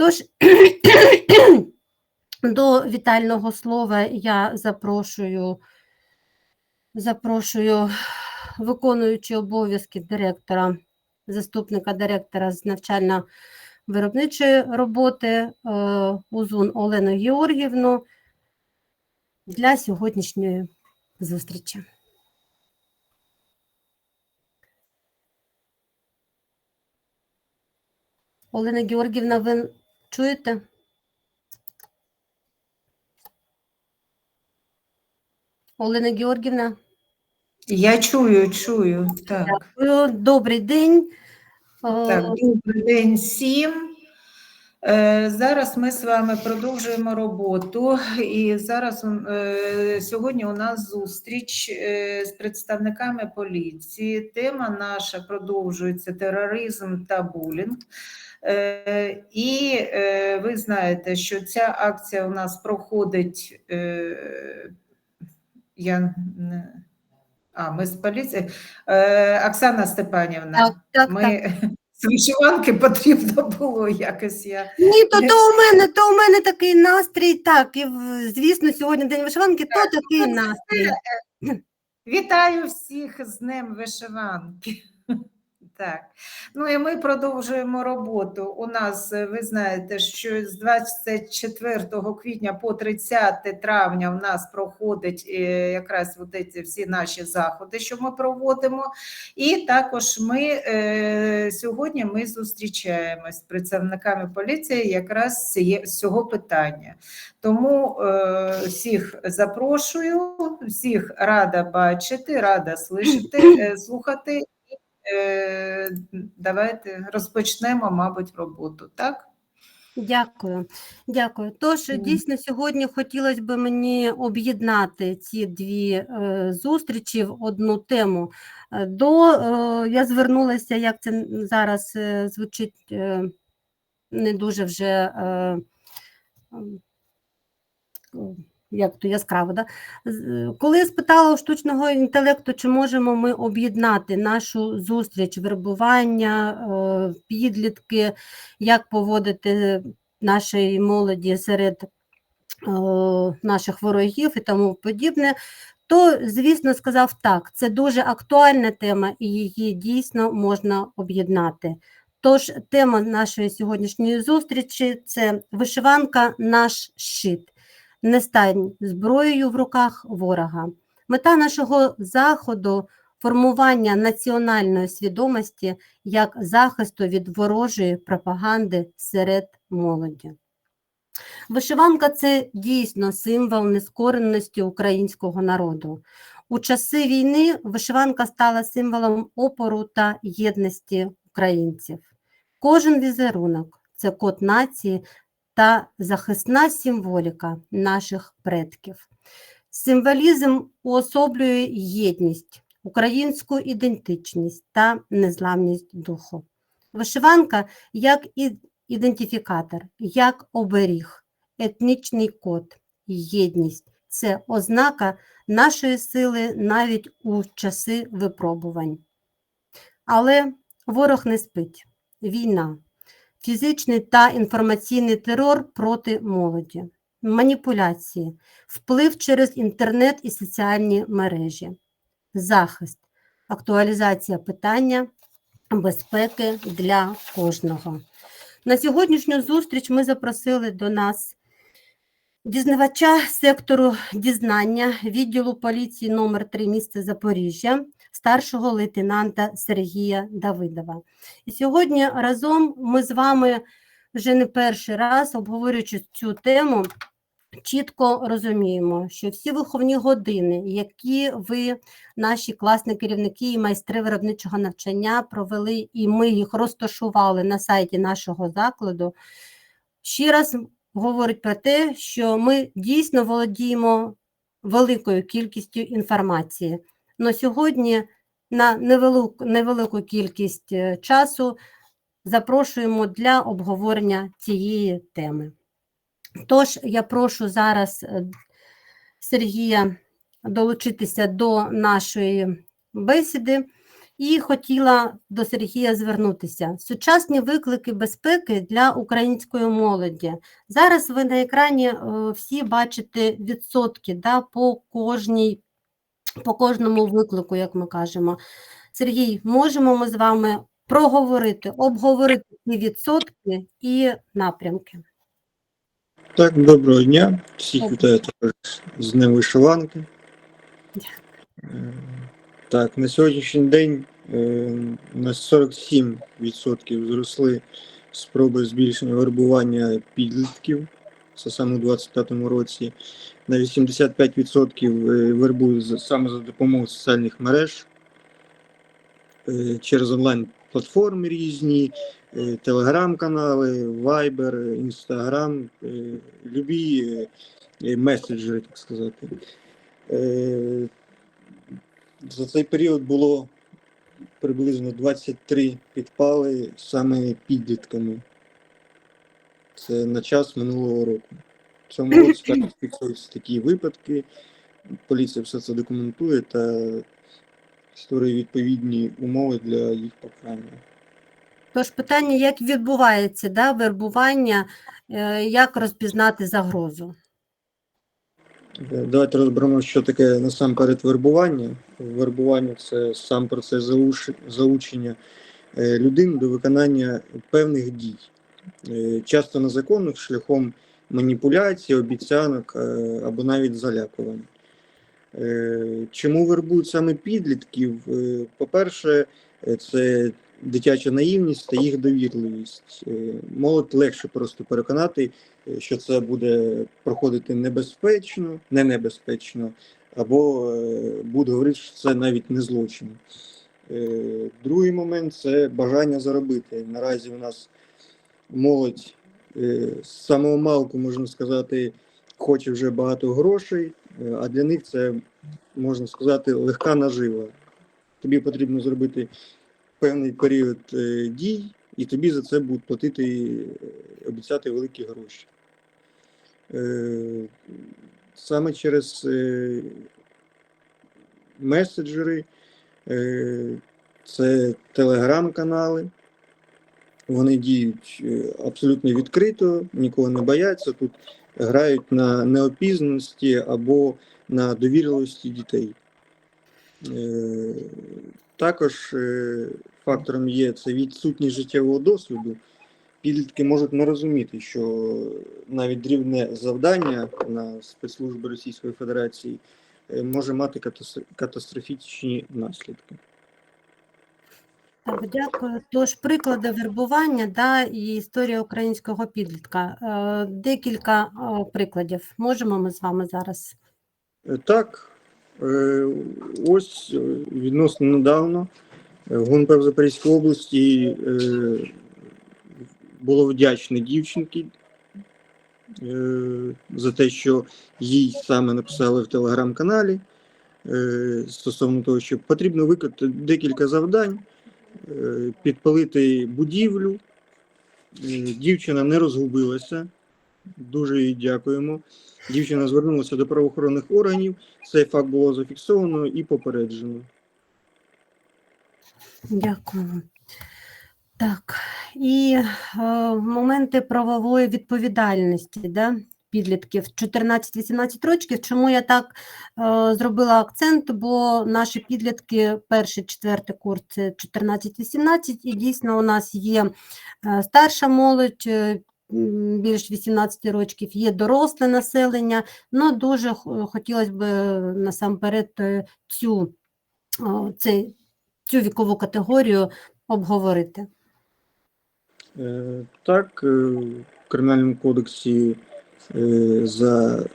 Тож до вітального слова я запрошую, запрошую виконуючи обов'язки директора, заступника директора з навчально-виробничої роботи е, Узун Олену Георгівну для сьогоднішньої зустрічі. Олена Георгівна, ви чуєте? Олена Георгівна, Я чую, чую. Так, Е, добрий день. Е, так, добрий день всім. Е, Зараз ми з вами продовжуємо роботу, і зараз е, сьогодні у нас зустріч е, з представниками поліції. Тема наша продовжується тероризм та булінг. Е, І е, ви знаєте, що ця акція у нас проходить. е, Я а, ми з поліції. Оксана Степанівна, Так, так, ми так. вишиванки потрібно було якось я. Ні, то, то у мене, то у мене такий настрій, так, і звісно, сьогодні день вишиванки, то такий настрій. Вітаю всіх з Днем вишиванки. Так, ну і ми продовжуємо роботу. У нас, е, ви знаєте, що з 24 квітня по 30 травня в нас проходять е, якраз ці всі наші заходи, що ми проводимо. І також ми е, сьогодні ми зустрічаємось з представниками поліції якраз з цього питання. Тому всіх запрошую, всіх рада бачити, рада слухати. Е, давайте розпочнемо, мабуть, роботу, так? Дякую, дякую. Тож дійсно сьогодні хотілося б мені об'єднати ці дві е, зустрічі в одну тему. Е, До е, я звернулася, як це зараз е, звучить е, не дуже вже. Е, як то яскраво, да? Коли я спитала у штучного інтелекту, чи можемо ми об'єднати нашу зустріч, вербування, е, підлітки, як поводити нашій молоді серед е, наших ворогів і тому подібне, то, звісно, сказав так, це дуже актуальна тема, і її дійсно можна об'єднати. Тож тема нашої сьогоднішньої зустрічі це вишиванка наш щит. Не стань зброєю в руках ворога. Мета нашого заходу формування національної свідомості як захисту від ворожої пропаганди серед молоді. Вишиванка це дійсно символ нескореності українського народу. У часи війни вишиванка стала символом опору та єдності українців. Кожен візерунок це код нації та захисна символіка наших предків. Символізм уособлює єдність, українську ідентичність та незламність духу. Вишиванка як ідентифікатор, як оберіг, етнічний код, єдність це ознака нашої сили навіть у часи випробувань. Але ворог не спить. Війна, фізичний та інформаційний терор проти молоді, маніпуляції, вплив через інтернет і соціальні мережі, захист, актуалізація питання безпеки для кожного. На сьогоднішню зустріч ми запросили до нас дізнавача сектору дізнання відділу поліції номер 3 міста Запоріжжя, старшого лейтенанта Сергія Давидова. І сьогодні разом ми з вами вже не перший раз, обговорюючи цю тему, чітко розуміємо, що всі виховні години, які ви, наші класні керівники і майстри виробничого навчання провели, і ми їх розташували на сайті нашого закладу, ще раз говорить про те, що ми дійсно володіємо великою кількістю інформації. Но сьогодні на невелику, невелику кількість е, часу запрошуємо для обговорення цієї теми. Тож я прошу зараз е, Сергія долучитися до нашої бесіди І хотіла до Сергія звернутися. Сучасні виклики безпеки для української молоді. Зараз ви на екрані е, всі бачите відсотки да, по, кожній, по кожному виклику, як ми кажемо. Сергій, можемо ми з вами проговорити, обговорити ці відсотки і напрямки. Так, доброго дня. Всіх вітаю також з Днем вишиванки. Е, Так, на сьогоднішній день е, на 47% зросли спроби збільшення вербування підлітків. Це саме у 2025 році. На 85% е, вербують саме за допомогою соціальних мереж е, через онлайн-платформи різні, е, телеграм-канали, Viber, е, любі меседжери, так сказати. За цей період було приблизно 23 підпали саме підлітками. Це на час минулого року. В цьому році також фіксуються такі випадки. Поліція все це документує та створює відповідні умови для їх покарання. Тож питання, як відбувається да, вербування, е, як розпізнати загрозу? Е, Давайте розберемо, що таке насамперед вербування. Вербування це сам процес залучення е, людини до виконання певних дій, часто незаконних шляхом маніпуляцій, обіцянок е, або навіть залякувань. Е, Чому вербують саме підлітків? Е, По-перше, е, це дитяча наївність та їх довірливість. Е, Молодь легше просто переконати, е, що це буде проходити небезпечно, не небезпечно, або е, буде говорити, що це навіть не злочин. Е, Другий момент це бажання заробити. Наразі у нас молодь е, з самого малку, можна сказати, хоче вже багато грошей, е, а для них це, можна сказати, легка нажива. Тобі потрібно зробити певний період е, дій, і тобі за це будуть платити, е, обіцяти великі гроші. Саме через меседжери, це телеграм-канали. Вони діють е, абсолютно відкрито, нікого не бояться. Тут грають на неопізнаності або на довірливості дітей. Е, Також е, фактором є це відсутність життєвого досвіду. Підлітки можуть не розуміти, що навіть дрібне завдання на спецслужби Російської Федерації може мати катастрофічні наслідки. Дякую. Тож приклади вербування да, і історія українського підлітка. Е, Декілька е, прикладів. Можемо ми з вами зараз. Е, Так, ось відносно недавно ГУНП в Запорізькій області було вдячне дівчинки е, за те, що їй саме написали в телеграм-каналі стосовно того, що потрібно виконати декілька завдань, підпалити будівлю. Е, Дівчина не розгубилася. Дуже їй дякуємо. Дівчина звернулася до правоохоронних органів. Цей факт було зафіксовано і попереджено. Дякую. Так, і е, моменти правової відповідальності да, підлітків 14-18 років. Чому я так е, зробила акцент? Бо наші підлітки, перший, четвертий курс це 14-18, і дійсно у нас є е, старша молодь. е, Більш 18 років є доросле населення, ну дуже хотілося б насамперед е, цю, цей, цю вікову категорію обговорити. Так, в Кримінальному кодексі за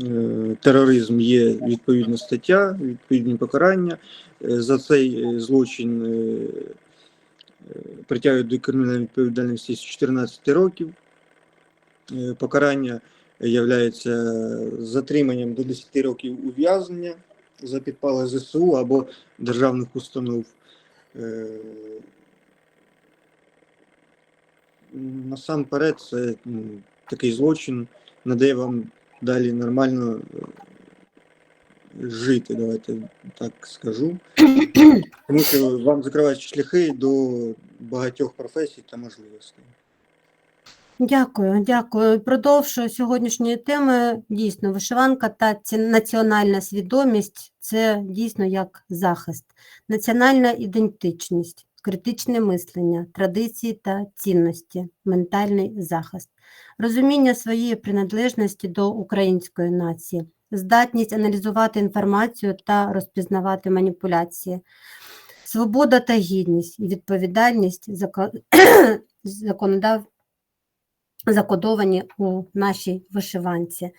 е, тероризм є відповідна стаття, відповідні покарання. Е, За цей е, злочин е, е, притягують до кримінальної відповідальності з 14 років. Е, Покарання є затриманням до 10 років ув'язнення за підпали ЗСУ або державних установ. Насамперед, це такий злочин надає вам далі нормально е, жити, давайте так скажу. Тому що вам закривають шляхи до багатьох професій та можливостей. Дякую, дякую. Продовж сьогоднішньої теми дійсно вишиванка та національна свідомість це дійсно як захист, національна ідентичність, критичне мислення, традиції та цінності, ментальний захист, розуміння своєї приналежності до української нації, здатність аналізувати інформацію та розпізнавати маніпуляції, свобода та гідність, відповідальність зако- законодав закодовані у нашій вишиванці.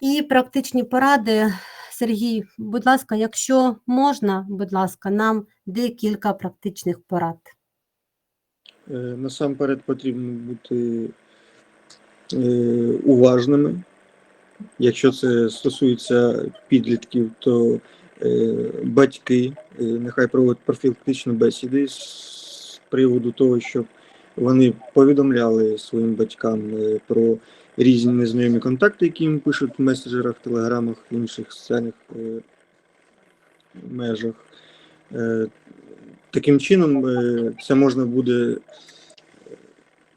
І практичні поради. Сергій, будь ласка, якщо можна, будь ласка, нам декілька практичних порад. Е, Насамперед потрібно бути е, уважними. Якщо це стосується підлітків, то е, батьки нехай проводять профілактичні бесіди з приводу того, щоб вони повідомляли своїм батькам про різні незнайомі контакти, які їм пишуть в меседжерах, телеграмах, інших соціальних е, межах. Е, Таким чином, е, це можна буде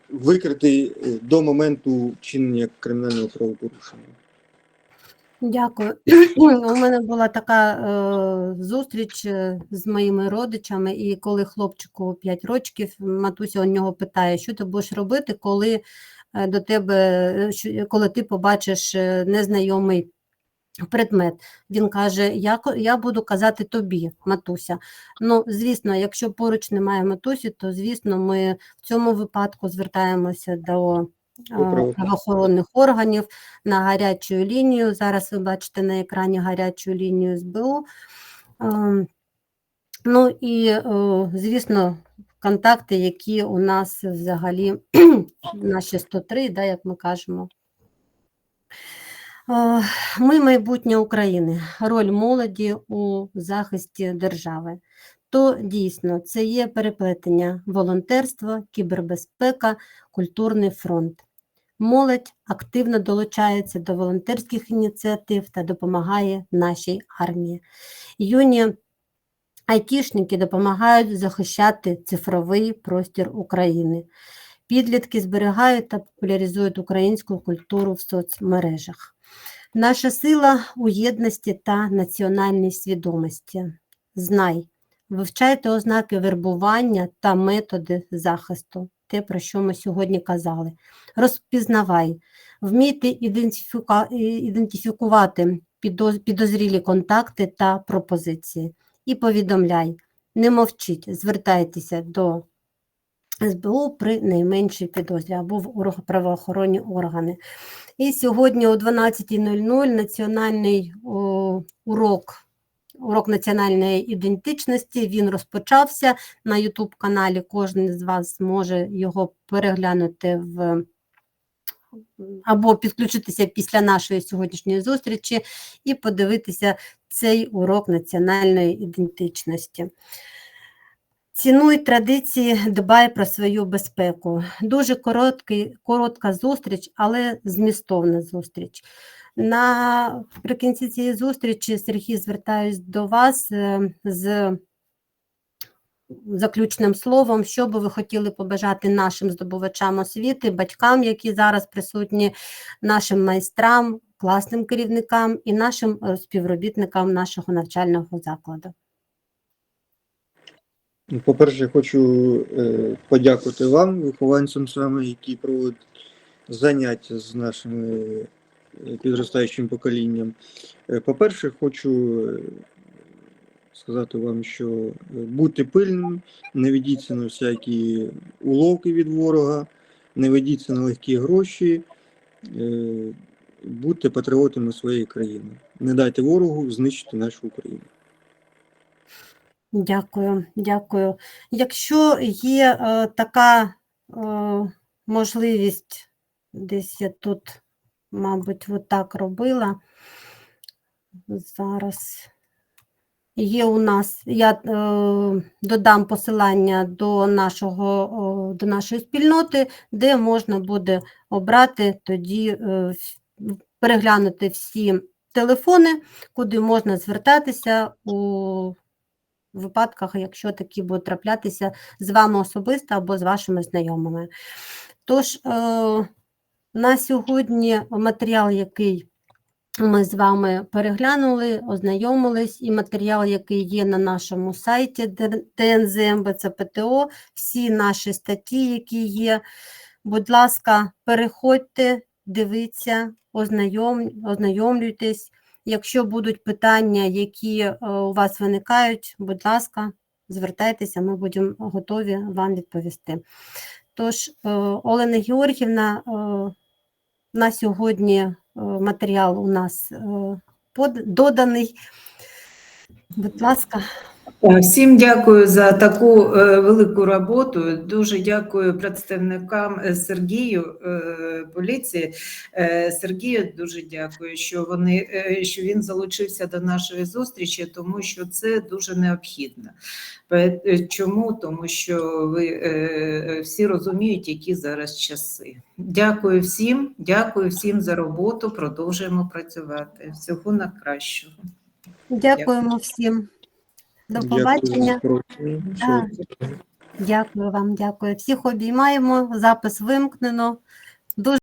викрити до моменту вчинення кримінального правопорушення. Дякую. У мене була така е, зустріч з моїми родичами, і коли хлопчику 5 років, матуся у нього питає, що ти будеш робити, коли до тебе, е, коли ти побачиш е, незнайомий предмет. Він каже: я, я буду казати тобі, матуся. Ну, звісно, якщо поруч немає матусі, то звісно, ми в цьому випадку звертаємося до. е, правоохоронних. Органів на гарячу лінію. Зараз ви бачите на екрані гарячу лінію СБУ. Ем, Ну і, е, звісно, контакти, які у нас взагалі наші 103, да, як ми кажемо. Е, Ми майбутнє України, роль молоді у захисті держави. То дійсно це є переплетення волонтерства, кібербезпека, культурний фронт. Молодь активно долучається до волонтерських ініціатив та допомагає нашій армії. Юні айтішники допомагають захищати цифровий простір України. Підлітки зберігають та популяризують українську культуру в соцмережах. Наша сила у єдності та національній свідомості. Знай, вивчайте ознаки вербування та методи захисту, те, про що ми сьогодні казали. Розпізнавай, вмійте ідентифіка- ідентифікувати підозрілі контакти та пропозиції і повідомляй, не мовчіть, звертайтеся до СБУ при найменшій підозрі або в правоохоронні органи. І сьогодні о 12.00 національний о, урок, урок національної ідентичності, він розпочався на YouTube каналі. Кожен з вас зможе його переглянути в або підключитися після нашої сьогоднішньої зустрічі і подивитися цей урок національної ідентичності. Цінуй традиції, дбай про свою безпеку. Дуже короткий, коротка зустріч, але змістовна зустріч. Наприкінці цієї зустрічі, Сергій, звертаюсь до вас е, з заключним словом, що би ви хотіли побажати нашим здобувачам освіти, батькам, які зараз присутні, нашим майстрам, класним керівникам і нашим е, співробітникам нашого навчального закладу. Ну, По-перше, хочу е, подякувати вам, вихованцям саме, які проводять заняття з нашим е, підростаючим поколінням. По-перше, хочу сказати вам, що е, будьте пильними, не ведіться на всякі уловки від ворога, не ведіться на легкі гроші, е, будьте патріотами своєї країни. Не дайте ворогу знищити нашу Україну. Дякую, дякую. Якщо є е, така е, можливість, десь я тут, мабуть, отак робила. Зараз є у нас, я е, додам посилання до, нашого, о, до нашої спільноти, де можна буде обрати тоді е, переглянути всі телефони, куди можна звертатися у випадках, якщо такі будуть траплятися з вами особисто або з вашими знайомими. Тож, е, на сьогодні матеріал, який ми з вами переглянули, ознайомились, і матеріал, який є на нашому сайті ТНЗМ БЦПТО, всі наші статті, які є. Будь ласка, переходьте, дивіться, ознайом, ознайомлюйтесь. Якщо будуть питання, які е, у вас виникають, будь ласка, звертайтеся, ми будемо готові вам відповісти. Тож, е, Олена Георгівна, е, на сьогодні матеріал у нас е, доданий. Будь ласка. Е, Всім дякую за таку е, велику роботу. Дуже дякую представникам е, Сергію поліції. Сергію дуже дякую, що вони що він залучився до нашої зустрічі, тому що це дуже необхідно. Чому? Тому що ви всі розуміють, які зараз часи. Дякую всім, дякую всім за роботу. Продовжуємо працювати. Всього на кращого. Дякуємо всім. До побачення. Дякую вам, дякую. Всіх обіймаємо. Запис вимкнено. Дуже